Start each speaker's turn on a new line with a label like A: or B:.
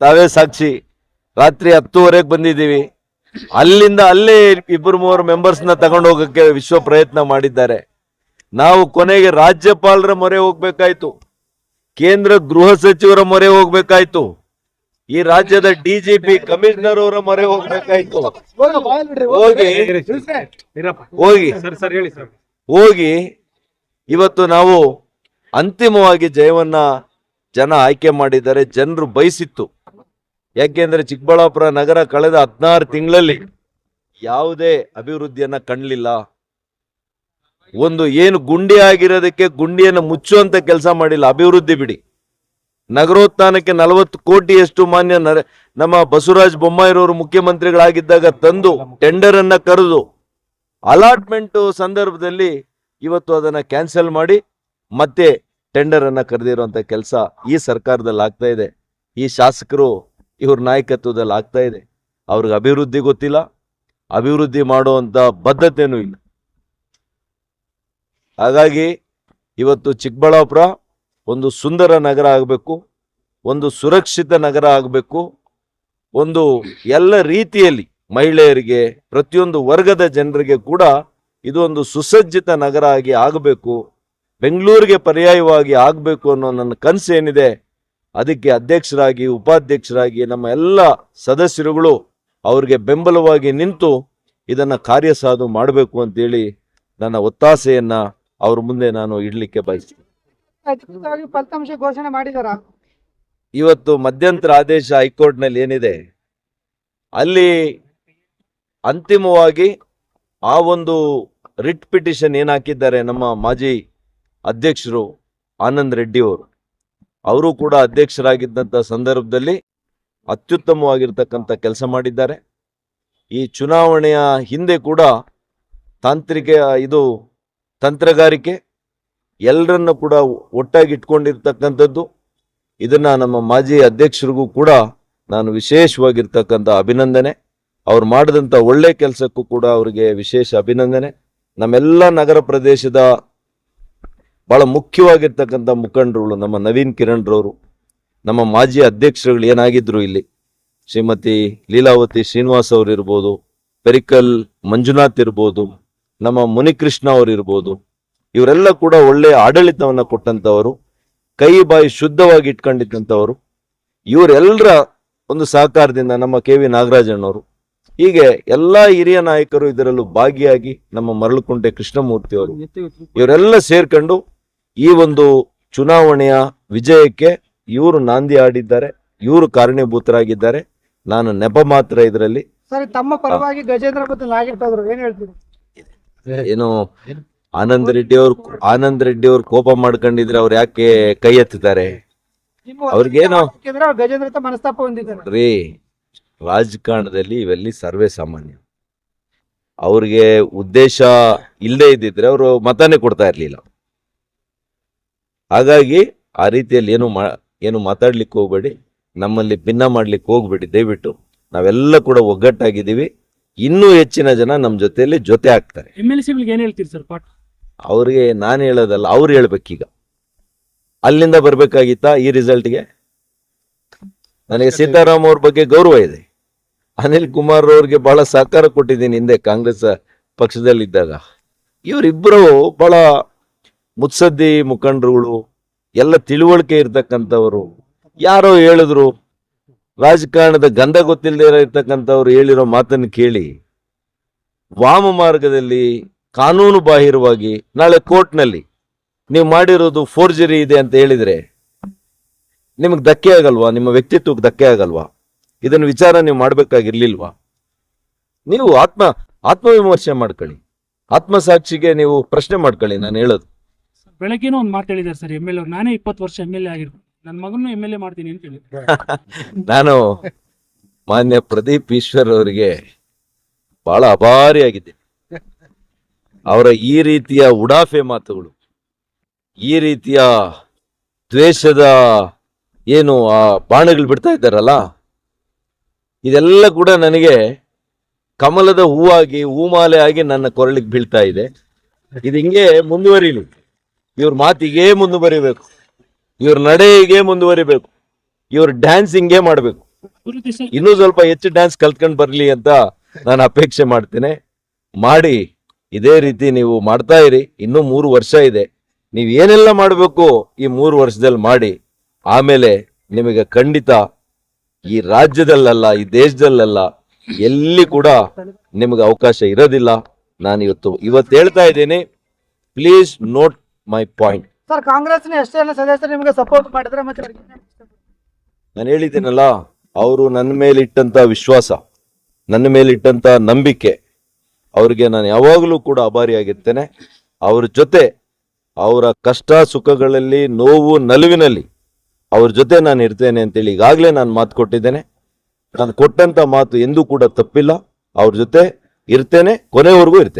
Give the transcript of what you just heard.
A: ತಾವೇ ಸಾಕ್ಷಿ. ರಾತ್ರಿ ಹತ್ತುವರೆಗೆ ಬಂದಿದ್ದೀವಿ. ಅಲ್ಲಿಂದ ಅಲ್ಲೇ ಇಬ್ಬರು ಮೂವರು ಮೆಂಬರ್ಸ್ನ ತಗೊಂಡು ಹೋಗಕ್ಕೆ ವಿಶ್ವ ಪ್ರಯತ್ನ ಮಾಡಿದ್ದಾರೆ. ನಾವು ಕೊನೆಗೆ ರಾಜ್ಯಪಾಲರ ಮೊರೆ ಹೋಗ್ಬೇಕಾಯ್ತು. ಕೇಂದ್ರ ಗೃಹ ಸಚಿವರ ಮೊರೆ ಹೋಗ್ಬೇಕಾಯ್ತು. ಈ ರಾಜ್ಯದ ಡಿಜಿಪಿ ಕಮಿಷನರ್ ಅವರ ಮೊರೆ ಹೋಗ್ಬೇಕಾಯ್ತು. ಹೋಗಿ. ಹೋಗಿ. ಹೋಗಿ. ಇವತ್ತು ನಾವು ಅಂತಿಮವಾಗಿ ಜಯವನ್ನ ಜನ ಆಯ್ಕೆ ಮಾಡಿದ್ದಾರೆ. ಜನರು ಬಯಸಿತ್ತು. ಯಾಕೆಂದ್ರೆ ಚಿಕ್ಕಬಳ್ಳಾಪುರ ನಗರ ಕಳೆದ ಹದಿನಾರು ತಿಂಗಳಲ್ಲಿ ಯಾವುದೇ ಅಭಿವೃದ್ಧಿಯನ್ನ ಕಣ್ಲಿಲ್ಲ ಒಂದು ಏನು ಗುಂಡಿ ಆಗಿರೋದಕ್ಕೆ ಗುಂಡಿಯನ್ನು ಮುಚ್ಚುವಂತ ಕೆಲಸ ಮಾಡಿಲ್ಲ. ಅಭಿವೃದ್ಧಿ ಬಿಡಿ. ನಗರೋತ್ಥಾನಕ್ಕೆ ನಲವತ್ತು ಕೋಟಿಯಷ್ಟು ಮಾನ್ಯ ನಮ್ಮ ಬಸವರಾಜ ಬೊಮ್ಮಾಯಿರವರು ಮುಖ್ಯಮಂತ್ರಿಗಳಾಗಿದ್ದಾಗ ತಂದು ಟೆಂಡರ್ ಅನ್ನ ಕರೆದು ಅಲಾಟ್ಮೆಂಟ್ ಸಂದರ್ಭದಲ್ಲಿ ಇವತ್ತು ಅದನ್ನ ಕ್ಯಾನ್ಸಲ್ ಮಾಡಿ ಮತ್ತೆ ಟೆಂಡರ್ ಅನ್ನ ಕರೆದಿರುವಂತ ಕೆಲಸ ಈ ಸರ್ಕಾರದಲ್ಲಿ ಆಗ್ತಾ ಇದೆ. ಈ ಶಾಸಕರು ಇವ್ರ ನಾಯಕತ್ವದಲ್ಲಿ ಆಗ್ತಾ ಇದೆ. ಅವ್ರಿಗೆ ಅಭಿವೃದ್ಧಿ ಗೊತ್ತಿಲ್ಲ. ಅಭಿವೃದ್ಧಿ ಮಾಡುವಂತ ಬದ್ಧತೆಯೂ ಇಲ್ಲ. ಹಾಗಾಗಿ ಇವತ್ತು ಚಿಕ್ಕಬಳ್ಳಾಪುರ ಒಂದು ಸುಂದರ ನಗರ ಆಗಬೇಕು, ಒಂದು ಸುರಕ್ಷಿತ ನಗರ ಆಗಬೇಕು, ಒಂದು ಎಲ್ಲ ರೀತಿಯಲ್ಲಿ ಮಹಿಳೆಯರಿಗೆ, ಪ್ರತಿಯೊಂದು ವರ್ಗದ ಜನರಿಗೆ ಕೂಡ ಇದು ಒಂದು ಸುಸಜ್ಜಿತ ನಗರ ಆಗಿ ಆಗಬೇಕು, ಬೆಂಗಳೂರಿಗೆ ಪರ್ಯಾಯವಾಗಿ ಆಗಬೇಕು ಅನ್ನೋ ನನ್ನ ಕನಸು ಏನಿದೆ ಅದಕ್ಕೆ ಅಧ್ಯಕ್ಷರಾಗಿ ಉಪಾಧ್ಯಕ್ಷರಾಗಿ ನಮ್ಮ ಎಲ್ಲ ಸದಸ್ಯರುಗಳು ಅವ್ರಿಗೆ ಬೆಂಬಲವಾಗಿ ನಿಂತು ಇದನ್ನ ಕಾರ್ಯಸಾಧು ಮಾಡಬೇಕು ಅಂತೇಳಿ ನನ್ನ ಒತ್ತಾಸೆಯನ್ನ ಅವ್ರ ಮುಂದೆ ನಾನು ಇಡ್ಲಿಕ್ಕೆ ಬಯಸ್ತೀನಿ.
B: ಫಲಿತಾಂಶ ಘೋಷಣೆ ಮಾಡಿದಾರ?
A: ಇವತ್ತು ಮಧ್ಯಂತರ ಆದೇಶ ಹೈಕೋರ್ಟ್ನಲ್ಲಿ ಏನಿದೆ? ಅಲ್ಲಿ ಅಂತಿಮವಾಗಿ ಆ ಒಂದು ರಿಟ್ ಪಿಟಿಷನ್ ಏನ್ ಹಾಕಿದ್ದಾರೆ ನಮ್ಮ ಮಾಜಿ ಅಧ್ಯಕ್ಷರು ಆನಂದ್ ರೆಡ್ಡಿ ಅವರು. ಅವರು ಕೂಡ ಅಧ್ಯಕ್ಷರಾಗಿದ್ದಂಥ ಸಂದರ್ಭದಲ್ಲಿ ಅತ್ಯುತ್ತಮವಾಗಿರ್ತಕ್ಕಂಥ ಕೆಲಸ ಮಾಡಿದ್ದಾರೆ. ಈ ಚುನಾವಣೆಯ ಹಿಂದೆ ಕೂಡ ತಾಂತ್ರಿಕ ಇದು ತಂತ್ರಗಾರಿಕೆ ಎಲ್ಲರನ್ನು ಕೂಡ ಒಟ್ಟಾಗಿ ಇಟ್ಕೊಂಡಿರ್ತಕ್ಕಂಥದ್ದು. ಇದನ್ನು ನಮ್ಮ ಮಾಜಿ ಅಧ್ಯಕ್ಷರಿಗೂ ಕೂಡ ನಾನು ವಿಶೇಷವಾಗಿರ್ತಕ್ಕಂಥ ಅಭಿನಂದನೆ. ಅವ್ರು ಮಾಡಿದಂಥ ಒಳ್ಳೆ ಕೆಲಸಕ್ಕೂ ಕೂಡ ಅವರಿಗೆ ವಿಶೇಷ ಅಭಿನಂದನೆ. ನಮ್ಮೆಲ್ಲ ನಗರ ಪ್ರದೇಶದ ಬಹಳ ಮುಖ್ಯವಾಗಿರ್ತಕ್ಕಂಥ ಮುಖಂಡರುಗಳು, ನಮ್ಮ ನವೀನ್ ಕಿರಣ್ ರವರು ನಮ್ಮ ಮಾಜಿ ಅಧ್ಯಕ್ಷರುಗಳು ಏನಾಗಿದ್ರು ಇಲ್ಲಿ? ಶ್ರೀಮತಿ ಲೀಲಾವತಿ ಶ್ರೀನಿವಾಸ್ ಅವರು ಇರ್ಬೋದು ಪೆರಿಕಲ್ ಮಂಜುನಾಥ್ ಇರ್ಬೋದು, ನಮ್ಮ ಮುನಿಕೃಷ್ಣ ಅವರು ಇರ್ಬೋದು ಇವರೆಲ್ಲ ಕೂಡ ಒಳ್ಳೆಯ ಆಡಳಿತವನ್ನ ಕೊಟ್ಟಂತವರು, ಕೈ ಬಾಯಿ ಶುದ್ಧವಾಗಿ ಇಟ್ಕೊಂಡಿದ್ದಂಥವರು ಇವರೆಲ್ಲರ ಒಂದು ಸಹಕಾರದಿಂದ ನಮ್ಮ ಕೆ ವಿ ನಾಗರಾಜಣ್ಣವರು. ಹೀಗೆ ಎಲ್ಲಾ ಹಿರಿಯ ನಾಯಕರು ಇದರಲ್ಲೂ ಭಾಗಿಯಾಗಿ ನಮ್ಮ ಮರಳುಕುಂಟೆ ಕೃಷ್ಣಮೂರ್ತಿ ಅವರು ಇವರೆಲ್ಲ ಸೇರ್ಕೊಂಡು ಈ ಒಂದು ಚುನಾವಣೆಯ ವಿಜಯಕ್ಕೆ ಇವರು ನಾಂದಿ ಆಡಿದ್ದಾರೆ ಇವರು ಕಾರಣೀಭೂತರಾಗಿದ್ದಾರೆ. ನಾನು ನೆಪ ಮಾತ್ರ ಇದರಲ್ಲಿ.
B: ಸರ್ ತಮ್ಮ ಪರವಾಗಿ ಗಜೇಂದ್ರ ಮತ್ತು ಏನ್ ಹೇಳ್ತೀರಿ?
A: ಏನು ಆನಂದ್ ರೆಡ್ಡಿ ಅವ್ರು ಆನಂದ್ ರೆಡ್ಡಿ ಅವ್ರು ಕೋಪ ಮಾಡ್ಕೊಂಡಿದ್ರೆ ಅವ್ರು ಯಾಕೆ ಕೈ ಎತ್ತಿದ್ದಾರೆ? ಅವ್ರಿಗೇನು?
B: ಯಾಕೆಂದ್ರೆ ಅವ್ರು ಗಜೇಂದ್ರ ಮನಸ್ತಾಪ ಹೊಂದಿದ್ದಾರೆ.
A: ರೀ ರಾಜಕಾರಣದಲ್ಲಿ ಇವೆಲ್ಲಿ ಸರ್ವೇ ಸಾಮಾನ್ಯ. ಅವ್ರಿಗೆ ಉದ್ದೇಶ ಇಲ್ಲದೆ ಇದ್ದಿದ್ರೆ ಅವರು ಮತನೇ ಕೊಡ್ತಾ ಇರ್ಲಿಲ್ಲ. ಹಾಗಾಗಿ ಆ ರೀತಿಯಲ್ಲಿ ಏನು ಮಾ ಏನು ಮಾತಾಡ್ಲಿಕ್ಕೆ ಹೋಗ್ಬೇಡಿ ನಮ್ಮಲ್ಲಿ ಭಿನ್ನ ಮಾಡ್ಲಿಕ್ಕೆ ಹೋಗ್ಬೇಡಿ. ದಯವಿಟ್ಟು ನಾವೆಲ್ಲ ಕೂಡ ಒಗ್ಗಟ್ಟಾಗಿದ್ದೀವಿ. ಇನ್ನೂ ಹೆಚ್ಚಿನ ಜನ ನಮ್ಮ ಜೊತೆಯಲ್ಲಿ ಜೊತೆ ಆಗ್ತಾರೆ.
C: ಎಂ ಎಲ್ ಸಿಗಳಿಗೆ ಏನ್ ಹೇಳ್ತೀರಿ ಸರ್ ಪಾಠ?
A: ಅವ್ರಿಗೆ ನಾನು ಹೇಳೋದಲ್ಲ ಅವ್ರು ಹೇಳ್ಬೇಕೀಗ. ಅಲ್ಲಿಂದ ಬರ್ಬೇಕಾಗಿತ್ತಾ ಈ ರಿಸಲ್ಟ್ಗೆ ನನಗೆ ಸೀತಾರಾಮ್ ಅವ್ರ ಬಗ್ಗೆ ಗೌರವ ಇದೆ. ಅನಿಲ್ ಕುಮಾರ್ ಅವ್ರಿಗೆ ಬಹಳ ಸಹಕಾರ ಕೊಟ್ಟಿದ್ದೀನಿ ಹಿಂದೆ ಕಾಂಗ್ರೆಸ್ ಪಕ್ಷದಲ್ಲಿದ್ದಾಗ. ಇವರಿಬ್ಬರು ಬಹಳ ಮುತ್ಸದ್ದಿ ಮುಖಂಡರುಗಳು, ಎಲ್ಲ ತಿಳುವಳಿಕೆ ಇರ್ತಕ್ಕಂಥವ್ರು, ಯಾರೋ ಹೇಳಿದ್ರು, ರಾಜಕಾರಣದ ಗಂಧ ಗೊತ್ತಿಲ್ಲದೆ ಇರತಕ್ಕಂಥವ್ರು ಹೇಳಿರೋ ಮಾತನ್ನು ಕೇಳಿ, ವಾಮ ಮಾರ್ಗದಲ್ಲಿ ಕಾನೂನು ಬಾಹಿರವಾಗಿ ನಾಳೆ ಕೋರ್ಟ್ನಲ್ಲಿ ನೀವು ಮಾಡಿರೋದು ಫೋರ್ಜರಿ ಇದೆ ಅಂತ ಹೇಳಿದ್ರೆ, ನಿಮಗೆ ಧಕ್ಕೆ ಆಗಲ್ವಾ? ನಿಮ್ಮ ವ್ಯಕ್ತಿತ್ವಕ್ಕೆ ಧಕ್ಕೆ ಆಗಲ್ವಾ? ಇದನ್ನು ವಿಚಾರ ನೀವು ಮಾಡ್ಬೇಕಾಗಿರ್ಲಿಲ್ವಾ? ನೀವು ಆತ್ಮ, ಆತ್ಮವಿಮರ್ಶೆ ಮಾಡ್ಕೊಳ್ಳಿ. ಆತ್ಮಸಾಕ್ಷಿಗೆ ನೀವು ಪ್ರಶ್ನೆ ಮಾಡ್ಕೊಳ್ಳಿ ನಾನು ಹೇಳೋದು.
C: ಬೆಳಗ್ಗೆನೂ ಒಂದು ಮಾತು ಸರ್ ಎಂ ಎಲ್ ನಾನೇ ಇಪ್ಪತ್ತು ವರ್ಷ ಎಂ ಎಲ್ ಎ ನನ್ನ ಮಗನೂ ಎಂ ಎಲ್ ಎ ಮಾಡ್ತೀನಿ ಅಂತ ಹೇಳಿ
A: ನಾನು ಮಾನ್ಯ ಪ್ರದೀಪ್ ಈಶ್ವರ್ ಅವರಿಗೆ ಬಹಳ ಅಭಾರಿಯಾಗಿದ್ದೆ ಅವರ ಈ ರೀತಿಯ ಉಡಾಫೆ ಮಾತುಗಳು, ಈ ರೀತಿಯ ದ್ವೇಷದ ಏನು ಆ ಬಾಣಗಳು ಬಿಡ್ತಾ ಇದ್ದಾರಲ್ಲ, ಇದೆಲ್ಲ ಕೂಡ ನನಗೆ ಕಮಲದ ಹೂವಾಗಿ ಹೂಮಾಲೆ ಆಗಿ ನನ್ನ ಕೊರಳಿಗೆ ಬೀಳ್ತಾ ಇದೆ. ಇದು ಹಿಂಗೆ ಮುಂದುವರಿಲಿ. ಇವ್ರ ಮಾತಿಗೆ ಮುಂದುವರಿಬೇಕು. ಇವ್ರ ನಡೆಗೆ ಮುಂದುವರಿಬೇಕು. ಇವ್ರ ಡ್ಯಾನ್ಸ್ ಹಿಂಗೆ ಮಾಡಬೇಕು. ಇನ್ನೂ ಸ್ವಲ್ಪ ಹೆಚ್ಚು ಡ್ಯಾನ್ಸ್ ಕಲ್ತ್ಕೊಂಡ್ ಬರ್ಲಿ ಅಂತ ನಾನು ಅಪೇಕ್ಷೆ ಮಾಡ್ತೇನೆ. ಮಾಡಿ, ಇದೇ ರೀತಿ ನೀವು ಮಾಡ್ತಾ ಇರಿ. ಇನ್ನೂ ಮೂರು ವರ್ಷ ಇದೆ. ನೀವು ಏನೆಲ್ಲ ಮಾಡಬೇಕು ಈ ಮೂರು ವರ್ಷದಲ್ಲಿ ಮಾಡಿ, ಆಮೇಲೆ ನಿಮಗೆ ಖಂಡಿತ ಈ ರಾಜ್ಯದಲ್ಲಲ್ಲ, ಈ ದೇಶದಲ್ಲಲ್ಲ, ಎಲ್ಲಿ ಕೂಡ ನಿಮಗೆ ಅವಕಾಶ ಇರೋದಿಲ್ಲ. ನಾನು ಇವತ್ತು ಇವತ್ತು ಹೇಳ್ತಾ ಇದ್ದೀನಿ please note my point
B: sir ಕಾಂಗ್ರೆಸ್ನ ಎಲ್ಲ ಸದಸ್ಯರು ನಿಮಗೆ ಸಪೋರ್ಟ್ ಮಾಡಿದ್ರೆ ಮತ್ತೆ?
A: ನಾನು ಹೇಳಿದ್ದೀನಲ್ಲ ಅವರು ನನ್ನ ಮೇಲಿಟ್ಟಂತ ವಿಶ್ವಾಸ ನನ್ನ ಮೇಲಿಟ್ಟಂತ ನಂಬಿಕೆ ಅವ್ರಿಗೆ ನಾನು ಯಾವಾಗಲೂ ಕೂಡ ಅಭಾರಿಯಾಗಿರ್ತೇನೆ ಅವ್ರ ಜೊತೆ ಅವರ ಕಷ್ಟ ಸುಖಗಳಲ್ಲಿ ನೋವು ನಲುವಿನಲ್ಲಿ ಅವ್ರ ಜೊತೆ ನಾನು ಇರ್ತೇನೆ ಅಂತೇಳಿ ಈಗಾಗಲೇ ನಾನು ಮಾತು ಕೊಟ್ಟಿದ್ದೇನೆ. ನಾನು ಕೊಟ್ಟಂತ ಮಾತು ಎಂದೂ ಕೂಡ ತಪ್ಪಿಲ್ಲ. ಅವ್ರ ಜೊತೆ ಇರ್ತೇನೆ ಕೊನೆವರೆಗೂ ಇರ್ತೇನೆ.